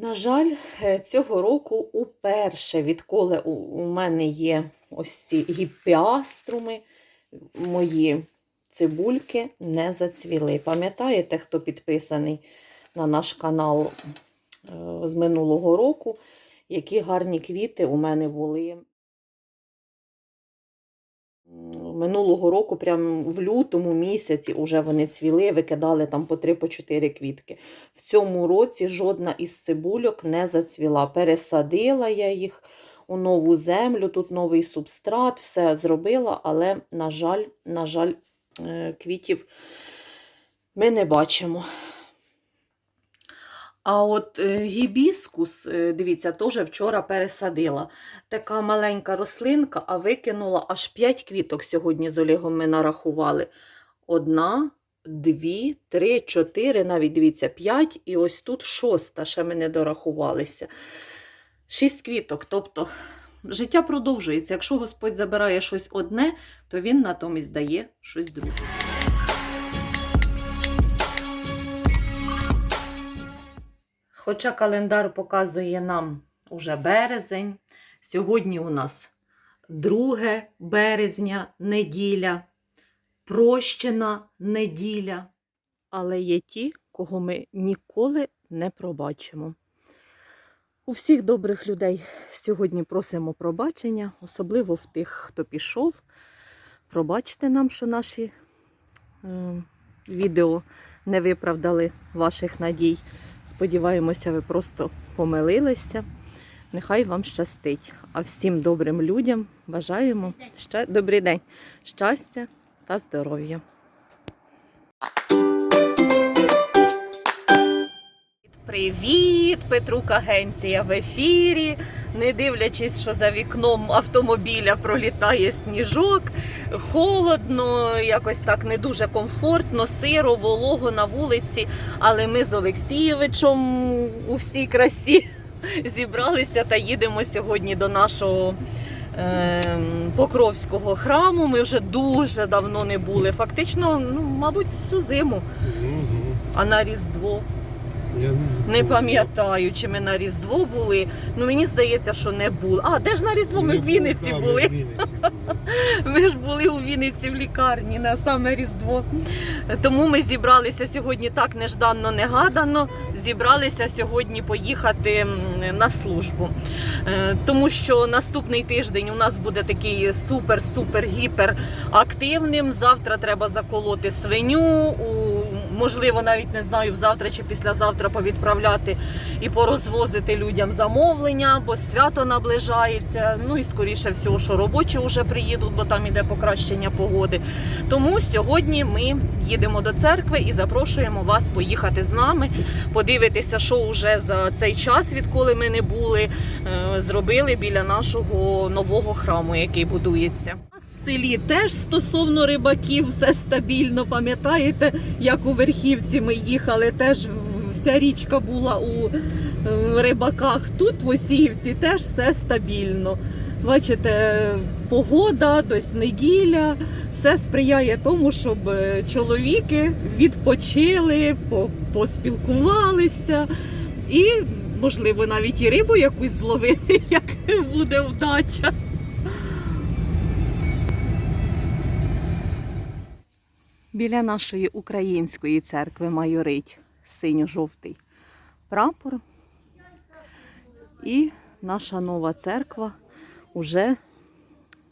На жаль, е, цього року уперше, відколи у, мене є ось ці гіпіаструми, мої цибульки не зацвіли. Пам'ятаєте, хто підписаний на наш канал е, з минулого року, які гарні квіти у мене були. Минулого року, прямо в лютому місяці, вже вони цвіли, викидали там по 3 по 4 квітки. В цьому році жодна із цибульок не зацвіла. Пересадила я їх у нову землю, тут новий субстрат, все зробила, але, на жаль, на жаль, е, квітів ми не бачимо. А от е, гібіскус, е, дивіться, теж вчора пересадила. Така маленька рослинка, а викинула аж 5 квіток сьогодні з Олегом ми нарахували. Одна, дві, три, чотири, навіть дивіться, п'ять, і ось тут шоста, ще ми не дорахувалися. Шість квіток. Тобто життя продовжується. Якщо Господь забирає щось одне, то він натомість дає щось друге. Хоча календар показує нам уже березень, сьогодні у нас 2 березня, неділя, прощена неділя. Але є ті, кого ми ніколи не пробачимо. У всіх добрих людей сьогодні просимо пробачення, особливо в тих, хто пішов. Пробачте нам, що наші е, відео не виправдали ваших надій. Сподіваємося, ви просто помилилися. Нехай вам щастить. А всім добрим людям бажаємо ще добрий день, щастя та здоров'я. Привіт, Петрук Агенція в ефірі. Не дивлячись, що за вікном автомобіля пролітає сніжок, холодно, якось так не дуже комфортно, сиро, волого на вулиці. Але ми з Олексійовичем у всій красі зібралися та їдемо сьогодні до нашого е, Покровського храму. Ми вже дуже давно не були. Фактично, ну, мабуть, всю зиму, а на Різдво. Не пам'ятаю, чи ми на Різдво були. Ну мені здається, що не було. А де ж на Різдво ми в Вінниці ми були? в Вінниці були. Ми ж були у Вінниці в лікарні на саме Різдво. Тому ми зібралися сьогодні так нежданно, негадано. Зібралися сьогодні поїхати на службу. Е, Тому що наступний тиждень у нас буде такий супер-супер-гіпер активним. Завтра треба заколоти свиню. У, можливо, навіть не знаю, завтра чи післязавтра повідправляти і порозвозити людям замовлення, бо свято наближається. Ну і скоріше всього, що робочі вже приїдуть, бо там іде покращення погоди. Тому сьогодні ми їдемо до церкви і запрошуємо вас поїхати з нами, подивитися, що вже за цей час, відколи ми не були, е, зробили біля нашого нового храму, який будується. Селі теж стосовно рибаків все стабільно. Пам'ятаєте, як у верхівці ми їхали, теж вся річка була у е, рибаках. Тут в Осіївці теж все стабільно. Бачите, погода, дось неділя, все сприяє тому, щоб е, чоловіки відпочили, по- поспілкувалися і, можливо, навіть і рибу якусь зловили, як буде вдача. Біля нашої української церкви майорить синьо-жовтий прапор. І наша нова церква вже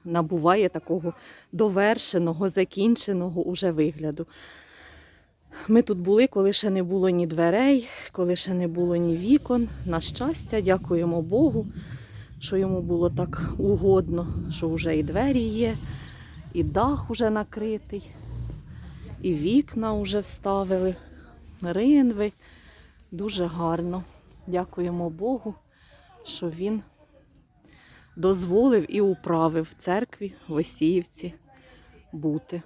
набуває такого довершеного, закінченого уже вигляду. Ми тут були, коли ще не було ні дверей, коли ще не було ні вікон. На щастя, дякуємо Богу, що йому було так угодно, що вже і двері є, і дах уже накритий, і вікна вже вставили, ринви. Дуже гарно. Дякуємо Богу, що він дозволив і управив церкві в Осіївці бути.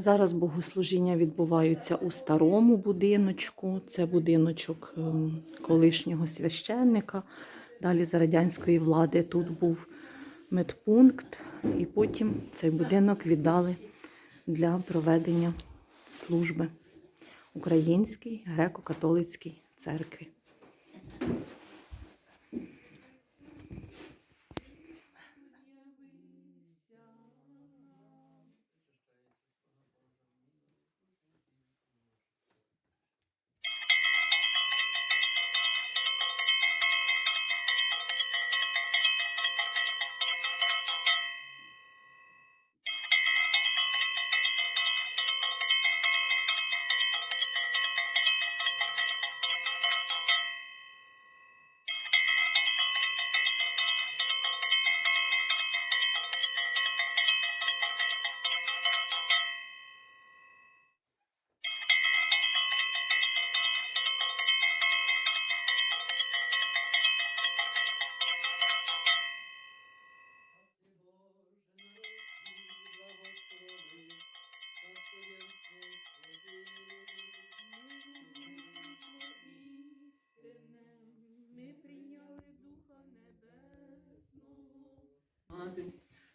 Зараз богослужіння відбуваються у старому будиночку. Це будиночок ем, колишнього священника. Далі за радянської влади тут був медпункт, і потім цей будинок віддали для проведення служби Українській греко-католицькій церкві.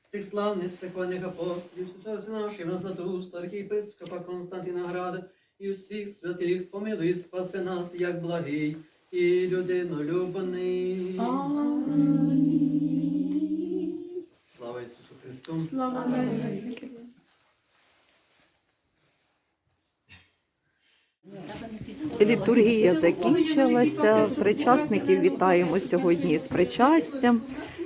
З тих славних церкваних апостолів, святого нашого Златуста, архієпископа Константина Града і всіх святих помилуй, спаси нас, як благий і людинолюбаний. Слава Ісусу Христу! Літургія закінчилася. Причасників вітаємо сьогодні з причастям.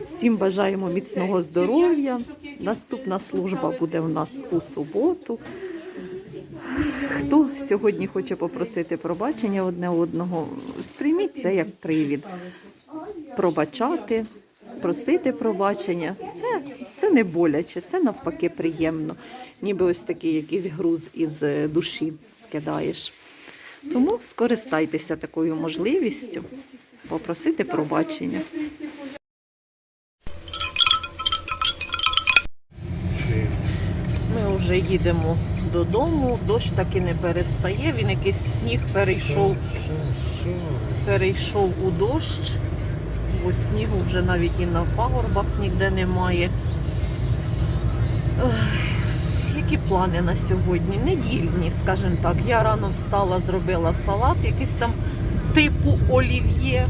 Всім бажаємо міцного здоров'я. Наступна служба буде у нас у суботу. Хто сьогодні хоче попросити пробачення одне одного, сприйміть це як привід. Пробачати, просити пробачення. Це, це не боляче, це навпаки приємно. Ніби ось такий якийсь груз із е, душі скидаєш. Тому скористайтеся такою можливістю попросити пробачення. Ми вже їдемо додому, дощ таки не перестає, він якийсь сніг перейшов, перейшов у дощ, бо снігу вже навіть і на пагорбах ніде немає. Які плани на сьогодні? Недільні, скажімо так. Я рано встала, зробила салат, якийсь там типу олів'є.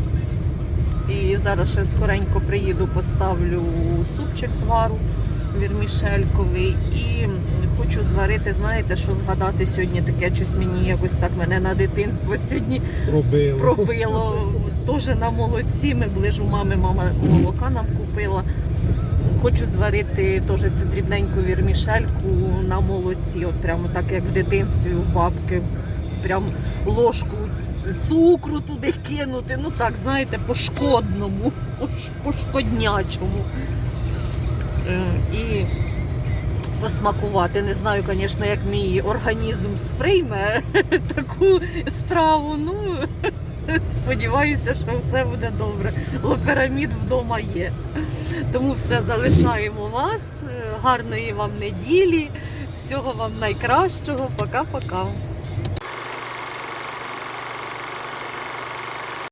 І зараз ще скоренько приїду, поставлю супчик звару вірмішельковий. І хочу зварити, знаєте, що згадати сьогодні таке щось мені якось так мене на дитинство сьогодні Пробило. пробило. Теж на молоці. Ми були ж у мами, мама молока нам купила. Хочу зварити теж цю дрібненьку вірмішельку на молоці. От прямо так, як в дитинстві у бабки. Прям ложку цукру туди кинути. Ну так, знаєте, по шкодному, по шкоднячому. Е, І посмакувати. Не знаю, звісно, як мій організм сприйме таку страву. Ну, сподіваюся, що все буде добре. Лоперамід вдома є. Тому все залишаємо вас. Е, Гарної вам неділі. Всього вам найкращого. Пока-пока.